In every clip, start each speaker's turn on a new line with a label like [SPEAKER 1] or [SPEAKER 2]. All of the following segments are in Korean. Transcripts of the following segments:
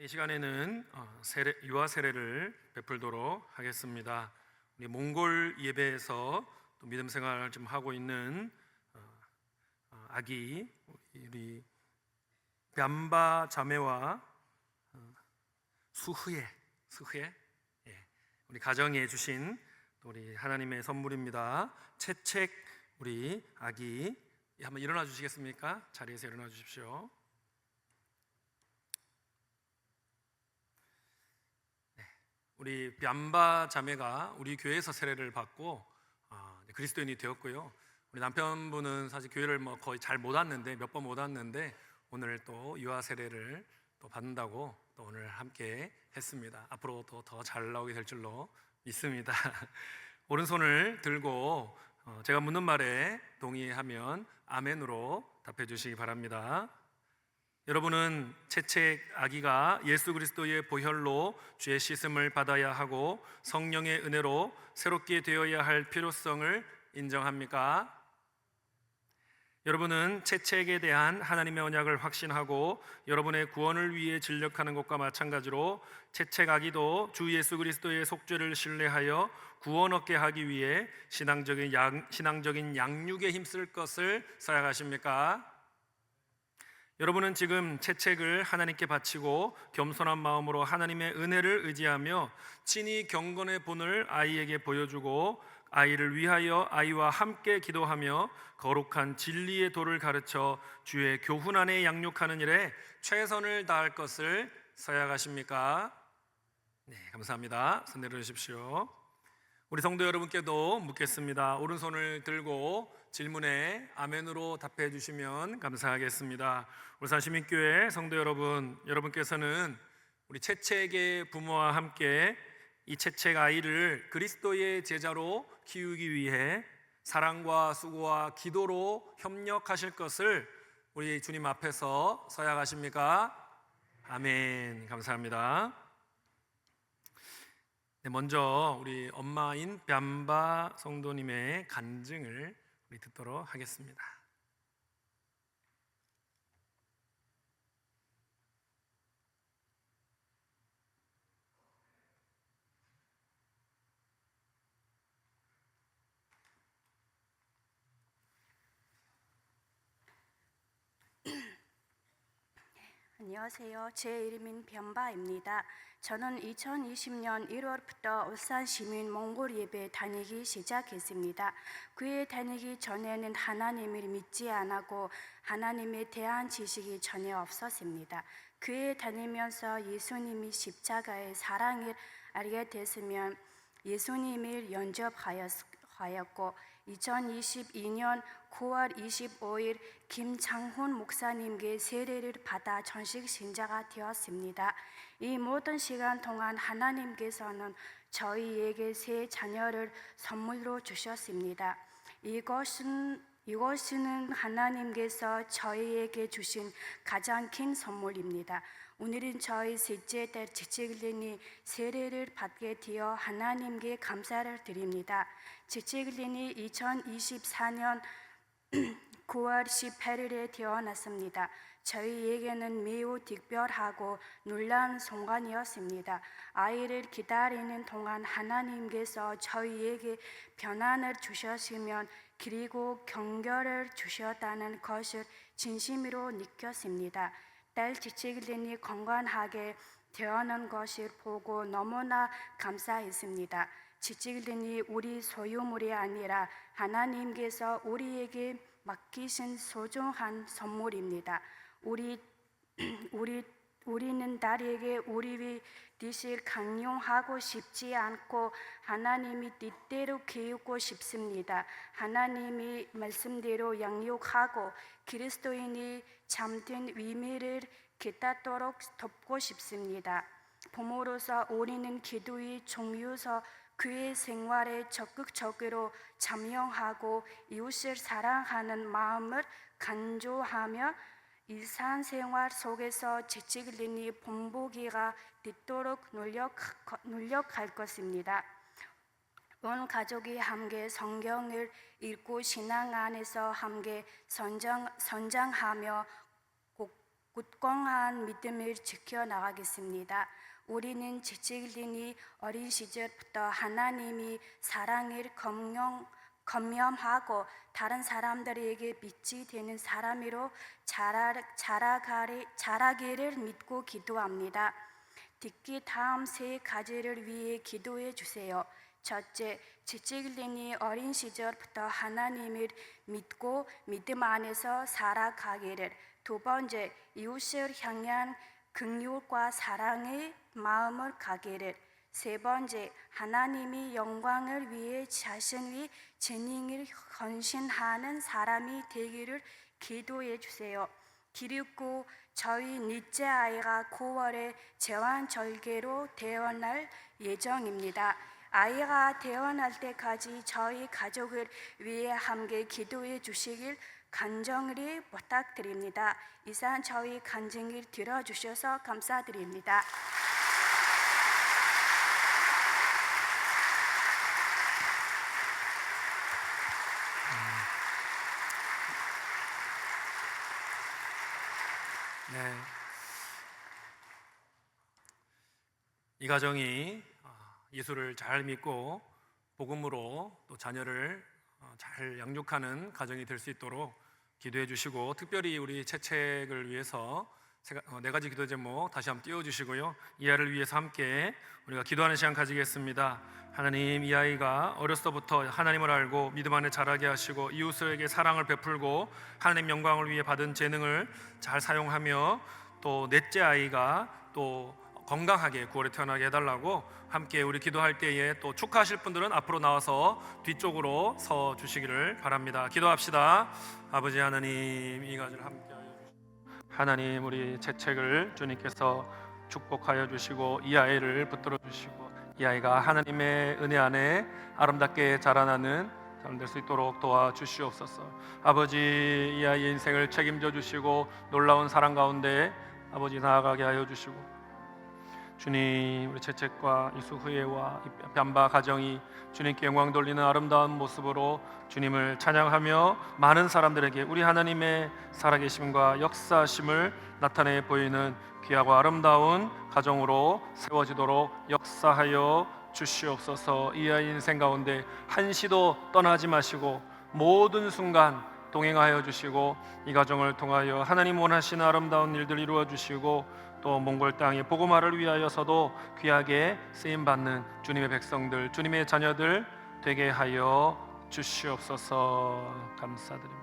[SPEAKER 1] 이 시간에는 어, 세례, 유아 세례를 베풀도록 하겠습니다. 우리 몽골 예배에서 또 믿음 생활을 좀 하고 있는 어, 어, 아기 우리 뺨바 자매와 어, 수흐예 수흐예 예, 우리 가정에 주신 또 우리 하나님의 선물입니다. 채책 우리 아기 예, 한번 일어나 주시겠습니까? 자리에서 일어나 주십시오. 우리 뺨바 자매가 우리 교회에서 세례를 받고 아, 그리스도인이 되었고요. 우리 남편분은 사실 교회를 뭐 거의 잘 못 왔는데 몇 번 못 왔는데 오늘 또 유아 세례를 또 받는다고 또 오늘 함께 했습니다. 앞으로 도 더 잘 나오게 될 줄로 믿습니다. 오른손을 들고 어, 제가 묻는 말에 동의하면 아멘으로 답해 주시기 바랍니다. 여러분은 채책 아기가 예수 그리스도의 보혈로 죄 씻음을 받아야 하고 성령의 은혜로 새롭게 되어야 할 필요성을 인정합니까? 여러분은 채책에 대한 하나님의 언약을 확신하고 여러분의 구원을 위해 진력하는 것과 마찬가지로 채책 아기도 주 예수 그리스도의 속죄를 신뢰하여 구원 얻게 하기 위해 신앙적인 양, 신앙적인 양육에 힘쓸 것을 서약하십니까? 여러분은 지금 채책을 하나님께 바치고 겸손한 마음으로 하나님의 은혜를 의지하며 친히 경건의 본을 아이에게 보여주고 아이를 위하여 아이와 함께 기도하며 거룩한 진리의 도를 가르쳐 주의 교훈 안에 양육하는 일에 최선을 다할 것을 서약하십니까? 네, 감사합니다. 손 내려 주십시오. 우리 성도 여러분께도 묻겠습니다. 오른손을 들고 질문에 아멘으로 답해 주시면 감사하겠습니다. 울산 시민교회 성도 여러분, 여러분께서는 우리 채책의 부모와 함께 이 채책 아이를 그리스도의 제자로 키우기 위해 사랑과 수고와 기도로 협력하실 것을 우리 주님 앞에서 서약하십니까? 아멘. 감사합니다. 네, 먼저 우리 엄마인 뺨바 성도님의 간증을 우리 듣도록 하겠습니다.
[SPEAKER 2] 안녕하세요. 제 이름은 변바입니다. 저는 2020년 1월부터 울산 시민 몽골 예배 다니기 시작했습니다. 교회 다니기 전에는 하나님을 믿지 않았고 하나님에 대한 지식이 전혀 없었습니다. 교회 다니면서 예수님이 십자가의 사랑을 알게 됐으면 예수님을 연접하였고 2022년 9월 25일 김창훈 목사님께 세례를 받아 전식 신자가 되었습니다. 이 모든 시간 동안 하나님께서는 저희에게 새 자녀를 선물로 주셨습니다. 이것은 이것은 하나님께서 저희에게 주신 가장 큰 선물입니다. 오늘은 저희 셋째 딸 지치글린이 세례를 받게 되어 하나님께 감사를 드립니다. 지치글린이 2024년 9월 18일에 태어났습니다. 저희에게는 매우 특별하고 놀라운 순간이었습니다. 아이를 기다리는 동안 하나님께서 저희에게 변화를 주셨으면 그리고 경결을 주셨다는 것을 진심으로 느꼈습니다. 딸 지치글린이 건강하게 태어난 것을 보고 너무나 감사했습니다. 지치글린이 우리 소유물이 아니라 하나님께서 우리에게 맡기신 소중한 선물입니다. 우리 우리 우리는 딸에게 우리의 뜻을 강요하고 싶지 않고 하나님이 뜻대로 키우고 싶습니다. 하나님이 말씀대로 양육하고 그리스도인이 잠든 의미를 깨닫도록 돕고 싶습니다. 부모로서 우리는 기도의 종류서 교회 생활에 적극적으로 참여하고 이웃을 사랑하는 마음을 강조하며 일상생활 속에서 지치글린이 본보기가 되도록 노력, 노력할 것입니다. 온 가족이 함께 성경을 읽고 신앙 안에서 함께 선장, 선장하며 고- 굳건한 믿음을 지켜나가겠습니다. 우리는 지식인이 어린 시절부터 하나님이 사랑을 검령, 검염하고 다른 사람들에게 빛이 되는 사람으로 자라, 자라가리, 자라기를 믿고 기도합니다. 특히 다음 세 가지를 위해 기도해 주세요. 첫째, 지식인이 어린 시절부터 하나님을 믿고 믿음 안에서 살아가기를. 두 번째, 이웃을 향한 긍휼과 사랑의 마음을 가기를. 세 번째, 하나님이 영광을 위해 자신의 진행을 헌신하는 사람이 되기를 기도해 주세요. 그리고 저희 넷째 아이가 9월에 제왕절개로 태어날 예정입니다. 아이가 태어날 때까지 저희 가족을 위해 함께 기도해 주시길 간절히 부탁드립니다. 이상 저희 간증을 들어주셔서 감사드립니다.
[SPEAKER 1] 네. 이 가정이 아, 예수를 잘 믿고 복음으로 또 자녀를 어, 잘 양육하는 가정이 될 수 있도록 기도해 주시고 특별히 우리 채책을 위해서 어, 네 가지 기도 제목 다시 한번 띄워 주시고요. 이 아이를 위해서 함께 우리가 기도하는 시간 가지겠습니다. 하나님 이 아이가 어렸을 때부터 하나님을 알고 믿음 안에 자라게 하시고 이웃에게 사랑을 베풀고 하나님 영광을 위해 받은 재능을 잘 사용하며 또 넷째 아이가 또 건강하게 9월에 태어나게 해달라고 함께 우리 기도할 때에 또 축하하실 분들은 앞으로 나와서 뒤쪽으로 서 주시기를 바랍니다. 기도합시다. 아버지 하나님 이 가지를 함께하여 주시고 하나님 우리 재책을 주님께서 축복하여 주시고 이 아이를 붙들어 주시고 이 아이가 하나님의 은혜 안에 아름답게 자라나는 사람 될 수 있도록 도와주시옵소서. 아버지 이 아이의 인생을 책임져 주시고 놀라운 사랑 가운데 아버지 나아가게 하여 주시고 주님 우리 채책과 이수 후예와 이 변바 가정이 주님께 영광 돌리는 아름다운 모습으로 주님을 찬양하며 많은 사람들에게 우리 하나님의 살아계심과 역사심을 나타내 보이는 귀하고 아름다운 가정으로 세워지도록 역사하여 주시옵소서. 이 아이 인생 가운데 한시도 떠나지 마시고 모든 순간 동행하여 주시고 이 가정을 통하여 하나님 원하시는 아름다운 일들 이루어 주시고 또 몽골 땅의 복음화를 위하여서도 귀하게 쓰임 받는 주님의 백성들, 주님의 자녀들 되게 하여 주시옵소서. 감사드립니다.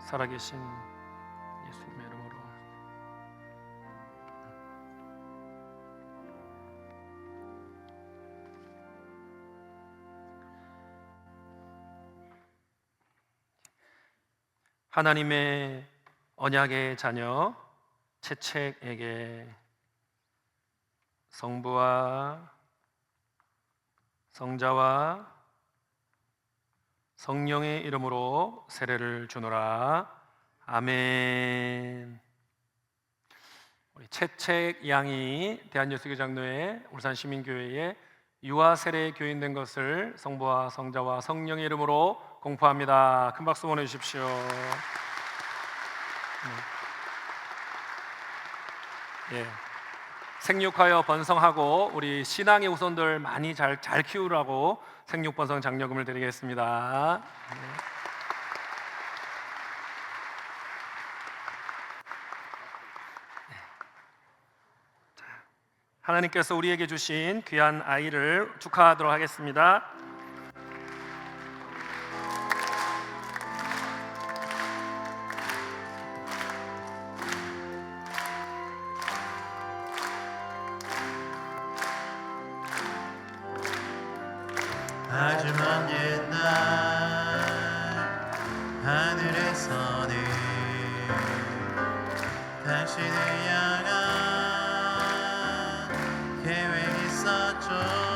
[SPEAKER 1] 살아계신 예수님의 이름으로. 하나님의 언약의 자녀 채책에게 성부와 성자와 성령의 이름으로 세례를 주노라 아멘. 우리 채책 양이 대한예수교 장로회 울산 시민교회에 유아 세례 교인된 것을 성부와 성자와 성령의 이름으로 공포합니다. 큰 박수 보내주십시오. 예. 생육하여 번성하고 우리 신앙의 후손들 많이 잘 잘 키우라고 생육 번성 장려금을 드리겠습니다. 네. 자, 하나님께서 우리에게 주신 귀한 아이를 축하하도록 하겠습니다.
[SPEAKER 3] 하늘에서는 당신을 향한 계획이 있었죠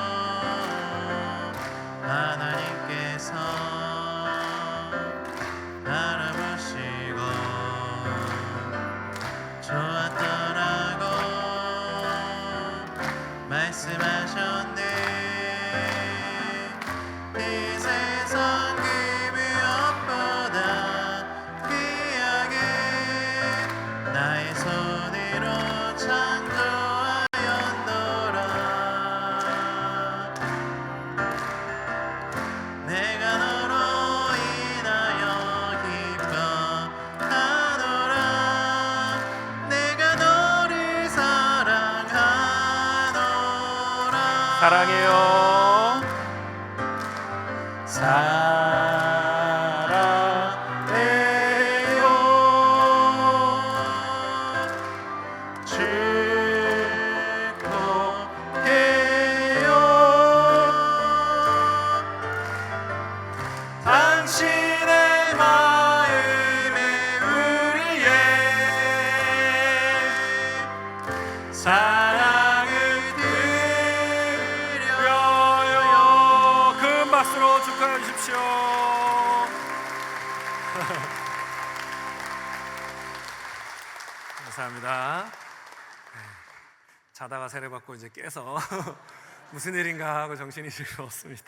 [SPEAKER 1] 감사합니다. 네, 자다가 세례받고 이제 깨서 무슨 일인가 하고 정신이 즐거웠습니다.